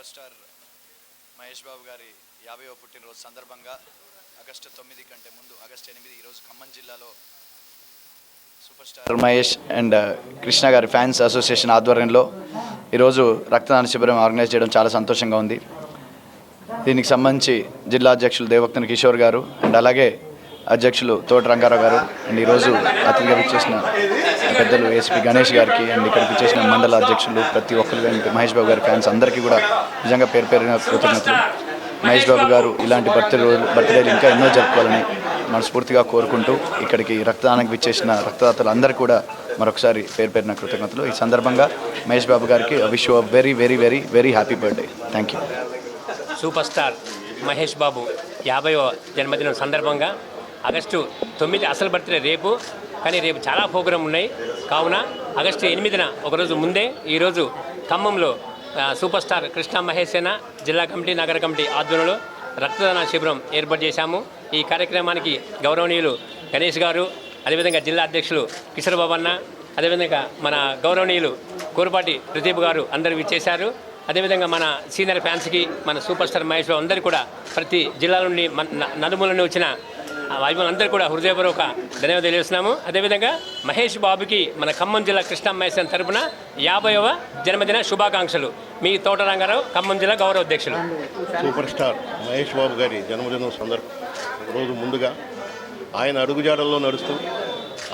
Super star Mahesh బాబు గారి యాభైవ పుట్టినరోజు సందర్భంగా ఆగస్టు తొమ్మిది కంటే ముందు ఆగస్టు ఎనిమిది ఈరోజు ఖమ్మం జిల్లాలో super star Mahesh and uh, Krishna గారి ఫ్యాన్స్ అసోసియేషన్ ఆధ్వర్యంలో ఈరోజు రక్తదాన శిబిరం ఆర్గనైజ్ చేయడం చాలా సంతోషంగా ఉంది. దీనికి సంబంధించి జిల్లా అధ్యక్షులు దేవక్తన్ కిషోర్ గారు అండ్ అలాగే అధ్యక్షులు తోట రంగారావు గారు అండ్ ఈరోజు అతిథిగా విచ్చేసిన పెద్దలు ఏసీపీ గణేష్ గారికి అండ్ ఇక్కడికి విచ్చేసిన మండల అధ్యక్షులు ప్రతి ఒక్కరు అండ్ మహేష్ బాబు గారి ఫ్యాన్స్ అందరికీ కూడా నిజంగా పేరు పేరున కృతజ్ఞతలు. మహేష్ బాబు గారు ఇలాంటి బర్త్డే రోజు బర్త్డేలు ఇంకా ఎన్నో జరుపుకోవాలని మనస్ఫూర్తిగా కోరుకుంటూ ఇక్కడికి రక్తదానానికి విచ్చేసిన రక్తదాతలు అందరూ కూడా మరొకసారి పేరు పేరున కృతజ్ఞతలు. ఈ సందర్భంగా మహేష్ బాబు గారికి wish very very very very happy birthday thank you super star Mahesh Babu యాభైవ జన్మదినం సందర్భంగా ఆగస్టు తొమ్మిది అసలు బర్త్డే రేపు కానీ రేపు చాలా ప్రోగ్రాం ఉన్నాయి. కావున ఆగస్టు ఎనిమిదిన ఒకరోజు ముందే ఈరోజు ఖమ్మంలో సూపర్ స్టార్ కృష్ణ మహేష్ సేన జిల్లా కమిటీ నగర కమిటీ ఆధ్వర్యంలో రక్తదాన శిబిరం ఏర్పాటు చేశాము. ఈ కార్యక్రమానికి గౌరవనీయులు గణేష్ గారు అదేవిధంగా జిల్లా అధ్యక్షులు కిషోర్ బాబన్న అదేవిధంగా మన గౌరవనీయులు కోరపాటి ప్రదీప్ గారు అందరూ విచ్చేశారు. అదేవిధంగా మన సీనియర్ ఫ్యాన్స్కి మన సూపర్ స్టార్ మహేష్ అందరూ కూడా ప్రతి జిల్లా నుండి మన నలుమూల నుండి వచ్చిన ఆ అందరూ కూడా హృదయపూర్వక ధన్యవాదాలు తెలియజేస్తున్నాము. అదేవిధంగా మహేష్ బాబుకి మన ఖమ్మం జిల్లా కృష్ణ మహేష్ తరపున యాభైవ జన్మదిన శుభాకాంక్షలు. మీ తోట రంగారావు ఖమ్మం జిల్లా గౌరవ అధ్యక్షులు. సూపర్ స్టార్ మహేష్ బాబు గారి జన్మదినం సందర్భం రోజు ముందుగా ఆయన అడుగుజాడల్లో నడుస్తూ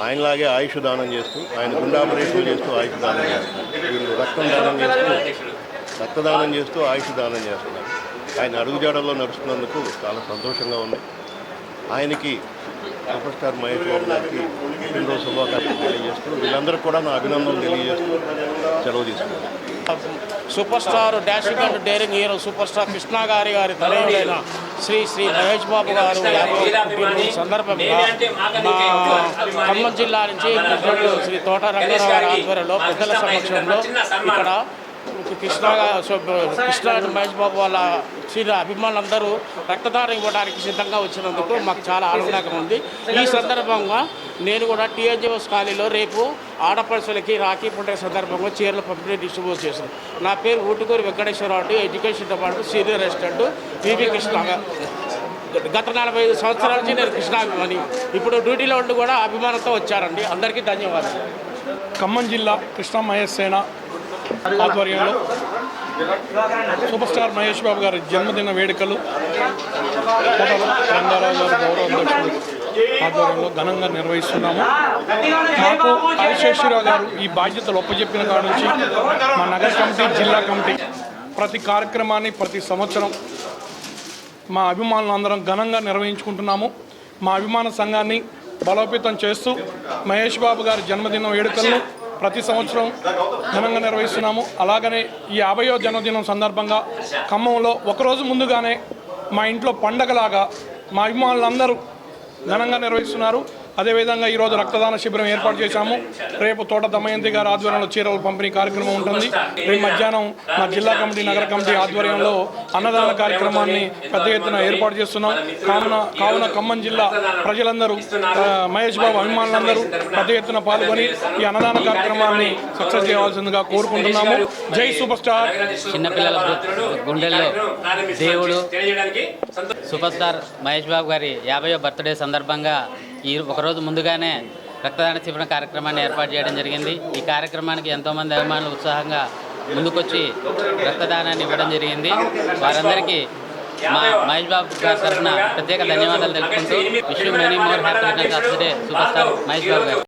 ఆయనలాగే ఆయుష్ దానం చేస్తూ ఆయన గుండె ఆపరేషన్ చేస్తూ ఆయుష్ దానం చేస్తారు వీళ్ళు రక్తం దానం చేస్తూ రక్తదానం చేస్తూ ఆయుష్ దానం చేస్తున్నారు. ఆయన అడుగుజాడల్లో నడుస్తున్నందుకు చాలా సంతోషంగా ఉంది. ఆయనకి సూపర్ స్టార్ మహేష్ బాబు గారికి పుట్టినరోజు శుభాకాంక్షలు తెలియజేస్తూ వీళ్ళందరూ కూడా నా అభినందనలు తెలియజేస్తూ సెలవు తీసుకున్నాను super star dashing and daring hero super star Krishna గారి గారి తనయుడైన శ్రీ శ్రీ మహేష్ బాబు గారు పుట్టినరోజు సందర్భంగా మా ఖమ్మం జిల్లా నుంచి శ్రీ తోట రంగారావు గారి ఆధ్వర్యంలో పెద్దల సమక్షంలో ఇక్కడ కృష్ణ కృష్ణ మహేష్ బాబు వాళ్ళ సీనియర్ అభిమానులందరూ రక్తదానం ఇవ్వడానికి సిద్ధంగా వచ్చినందుకు మాకు చాలా ఆనందంగా ఉంది. ఈ సందర్భంగా నేను కూడా టీఎన్జిఓస్ కాలనీలో రేపు ఆడపడుచులకి రాఖీ పండుగ సందర్భంగా చీరలు పంపిణీ డిస్ట్రిబ్యూట్ చేశాను. నా పేరు Utukuri Venkateswararao education department senior assistant V V Krishna. గత నలభై ఐదు సంవత్సరాల నుంచి నేను కృష్ణాభిమాని. ఇప్పుడు డ్యూటీలో ఉండి కూడా అభిమానంతో వచ్చారండి. అందరికీ ధన్యవాదాలు. ఖమ్మం జిల్లా కృష్ణ మహేష్ సేన ఆధ్వర్యంలో సూపర్ స్టార్ మహేష్ బాబు గారి జన్మదిన వేడుకలు రంగారావు గారు గౌరవ అధ్యక్షులు ఆధ్వర్యంలో ఘనంగా నిర్వహిస్తున్నాము. మాకు హరిశేశ్వరరావు గారు ఈ బాధ్యతలు ఒప్పజెప్పిన కాడ నుంచి మా నగర కమిటీ జిల్లా కమిటీ ప్రతి కార్యక్రమాన్ని ప్రతి సంవత్సరం మా అభిమానులు అందరం ఘనంగా నిర్వహించుకుంటున్నాము. మా అభిమాన సంఘాన్ని బలోపేతం చేస్తూ మహేష్ బాబు గారి జన్మదినం వేడుకలను ప్రతి సంవత్సరం ఘనంగా నిర్వహిస్తున్నాము. అలాగనే ఈ యాభయో జన్మదినం సందర్భంగా ఖమ్మంలో ఒకరోజు ముందుగానే మా ఇంట్లో పండగలాగా మా అభిమానులందరూ ఘనంగా నిర్వహిస్తున్నారు. అదేవిధంగా ఈరోజు రక్తదాన శిబిరం ఏర్పాటు చేశాము. రేపు తోట దమయంతి గారి ఆధ్వర్యంలో చీరల పంపిణీ కార్యక్రమం ఉంటుంది. రేపు మధ్యాహ్నం మా జిల్లా కమిటీ నగర కమిటీ ఆధ్వర్యంలో అన్నదాన కార్యక్రమాన్ని పెద్ద ఎత్తున ఏర్పాటు చేస్తున్నాం. కావున కావున ఖమ్మం జిల్లా ప్రజలందరూ మహేష్ బాబు అభిమానులందరూ పెద్ద ఎత్తున పాల్గొని ఈ అన్నదాన కార్యక్రమాన్ని సక్సెస్ చేయవలసిందిగా కోరుకుంటున్నాము. జై సూపర్ స్టార్ చిన్నపిల్లల గుండెల్లో దేవుడు సూపర్ స్టార్ మహేష్ బాబు గారి యాభై బర్త్డే సందర్భంగా ఈ ఒకరోజు ముందుగానే రక్తదాన శిబిరం కార్యక్రమాన్ని ఏర్పాటు చేయడం జరిగింది. ఈ కార్యక్రమానికి ఎంతోమంది అభిమానులు ఉత్సాహంగా ముందుకొచ్చి రక్తదానాన్ని ఇవ్వడం జరిగింది. వారందరికీ మా మహేష్ బాబు గారి తరఫున ప్రత్యేక ధన్యవాదాలు తెలుపుకుంటూ wish you many more happy super star Mahesh Babu garu.